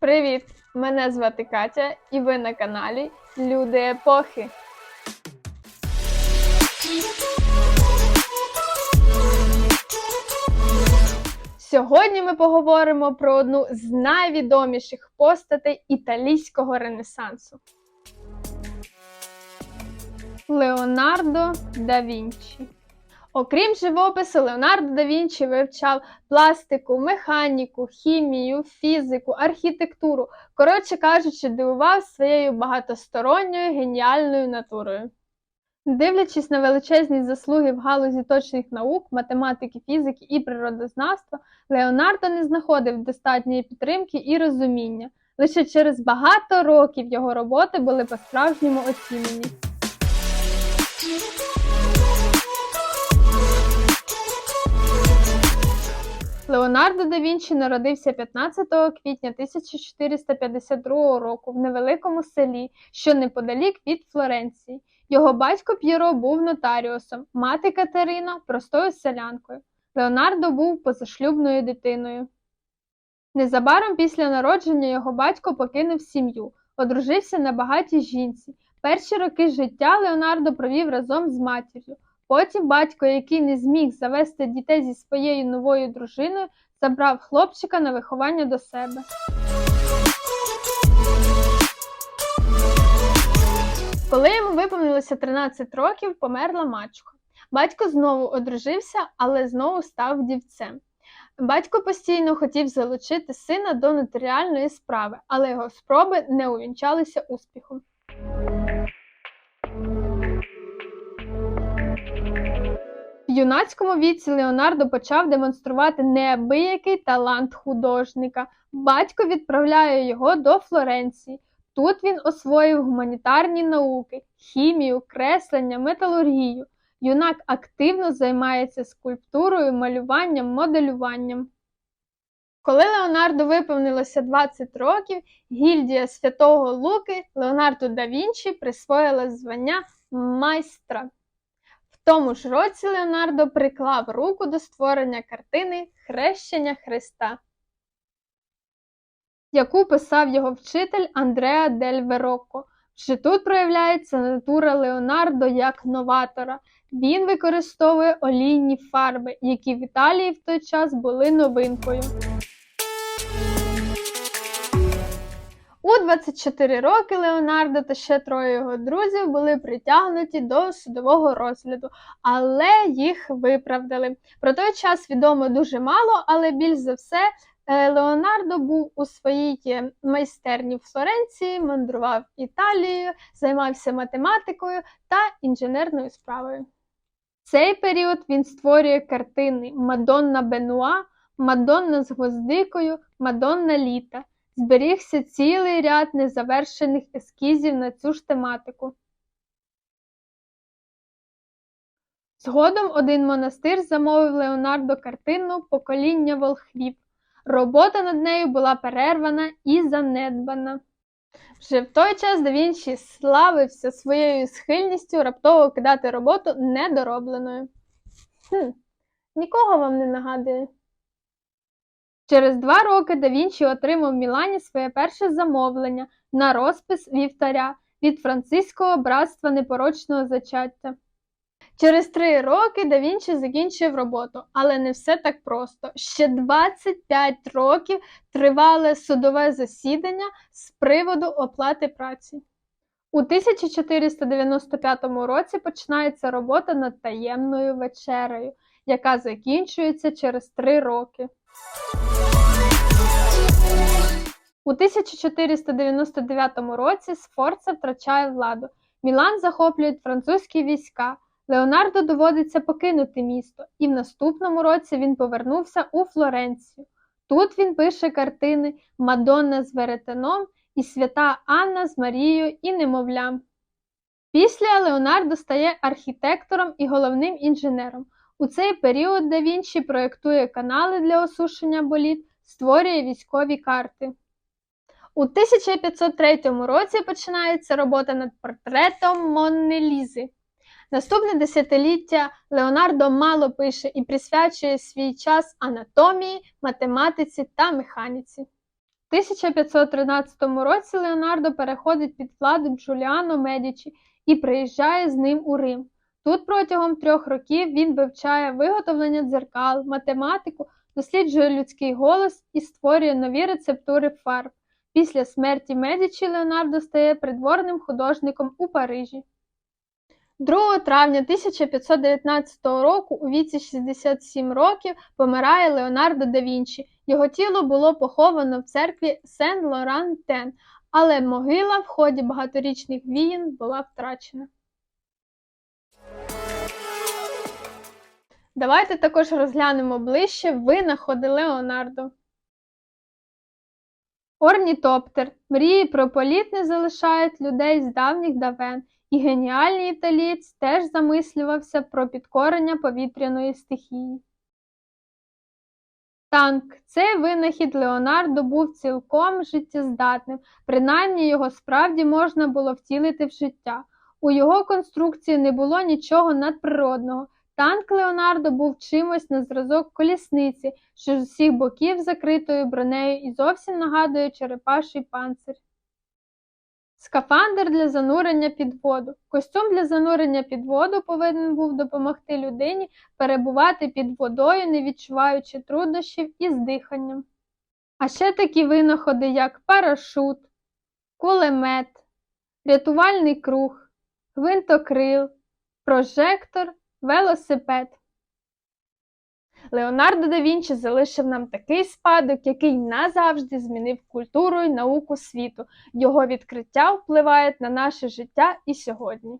Привіт! Мене звати Катя, і ви на каналі Люди Епохи. Сьогодні ми поговоримо про одну з найвідоміших постатей італійського ренесансу Леонардо да Вінчі. Окрім живопису, Леонардо да Вінчі вивчав пластику, механіку, хімію, фізику, архітектуру. Коротше кажучи, дивував своєю багатосторонньою геніальною натурою. Дивлячись на величезні заслуги в галузі точних наук, математики, фізики і природознавства, Леонардо не знаходив достатньої підтримки і розуміння. Лише через багато років його роботи були по-справжньому оцінені. Леонардо да Вінчі народився 15 квітня 1452 року в невеликому селі, що неподалік від Флоренції. Його батько П'єро був нотаріусом, мати Катерина простою селянкою. Леонардо був позашлюбною дитиною. Незабаром після народження його батько покинув сім'ю, одружився на багатій жінці. Перші роки життя Леонардо провів разом з матір'ю. Потім батько, який не зміг завести дітей зі своєю новою дружиною, забрав хлопчика на виховання до себе. Коли йому виповнилося 13 років, померла мачуха. Батько знову одружився, але знову став вдівцем. Батько постійно хотів залучити сина до нотаріальної справи, але його спроби не увінчалися успіхом. В юнацькому віці Леонардо почав демонструвати неабиякий талант художника. Батько відправляє його до Флоренції. Тут він освоїв гуманітарні науки, хімію, креслення, металургію. Юнак активно займається скульптурою, малюванням, моделюванням. Коли Леонардо виповнилося 20 років, гільдія Святого Луки Леонардо да Вінчі присвоїла звання майстра. Тому ж році Леонардо приклав руку до створення картини Хрещення Христа, яку писав його вчитель Андреа дель Вероко. Вже тут проявляється натура Леонардо як новатора. Він використовує олійні фарби, які в Італії в той час були новинкою. У 24 роки Леонардо та ще троє його друзів були притягнуті до судового розгляду, але їх виправдали. Про той час відомо дуже мало, але більш за все е, Леонардо був у своїй е, майстерні в Флоренції, мандрував Італією, займався математикою та інженерною справою. В цей період він створює картини Мадонна Бенуа, Мадонна з гвоздикою, Мадонна літа. Зберігся цілий ряд незавершених ескізів на цю ж тематику. Згодом один монастир замовив Леонардо картину Покоління волхвів. Робота над нею була перервана і занедбана. Вже в той час да славився своєю схильністю раптово кидати роботу недоробленою. Хм, Нікого вам не нагадує. Через два роки да Вінчі отримав в Мілані своє перше замовлення на розпис вівтаря від Франциського братства непорочного зачаття. Через три роки да Вінчі закінчив роботу, але не все так просто. Ще 25 років тривале судове засідання з приводу оплати праці. У 1495 році починається робота над таємною вечерею, яка закінчується через три роки. У 1499 році Сфорца втрачає владу. Мілан захоплюють французькі війська. Леонардо доводиться покинути місто, і в наступному році він повернувся у Флоренцію. Тут він пише картини Мадонна з веретеном і Свята Анна з Марією і Немовлям. Після Леонардо стає архітектором і головним інженером. У цей період да Вінчі проєктує канали для осушення боліт, створює військові карти. У 1503 році починається робота над портретом Монни Лізи. Наступне десятиліття Леонардо мало пише і присвячує свій час анатомії, математиці та механіці. В 1513 році Леонардо переходить під владу Джуліано Медічі і приїжджає з ним у Рим. Тут протягом трьох років він вивчає виготовлення дзеркал, математику, досліджує людський голос і створює нові рецептури фарб. Після смерті Медічі Леонардо стає придворним художником у Парижі. 2 травня 1519 року у віці 67 років помирає Леонардо да Вінчі. Його тіло було поховано в церкві Сен-Лоран-Тен, але могила в ході багаторічних війн була втрачена. Давайте також розглянемо ближче винаходи Леонардо. Орнітоптер. Мрії про політ не залишають людей з давніх давен, і геніальний італієць теж замислювався про підкорення повітряної стихії. Танк. Цей винахід Леонардо був цілком життєздатним, принаймні його справді можна було втілити в життя. У його конструкції не було нічого надприродного. Танк Леонардо був чимось на зразок колісниці, що з усіх боків закритою бронею і зовсім нагадує черепаший панцир. Скафандр для занурення під воду. Костюм для занурення під воду повинен був допомогти людині перебувати під водою, не відчуваючи труднощів із диханням. А ще такі винаходи, як парашут, кулемет, рятувальний круг, гвинтокрил, прожектор, велосипед. Леонардо да Вінчі залишив нам такий спадок, який назавжди змінив культуру і науку світу. Його відкриття впливають на наше життя і сьогодні.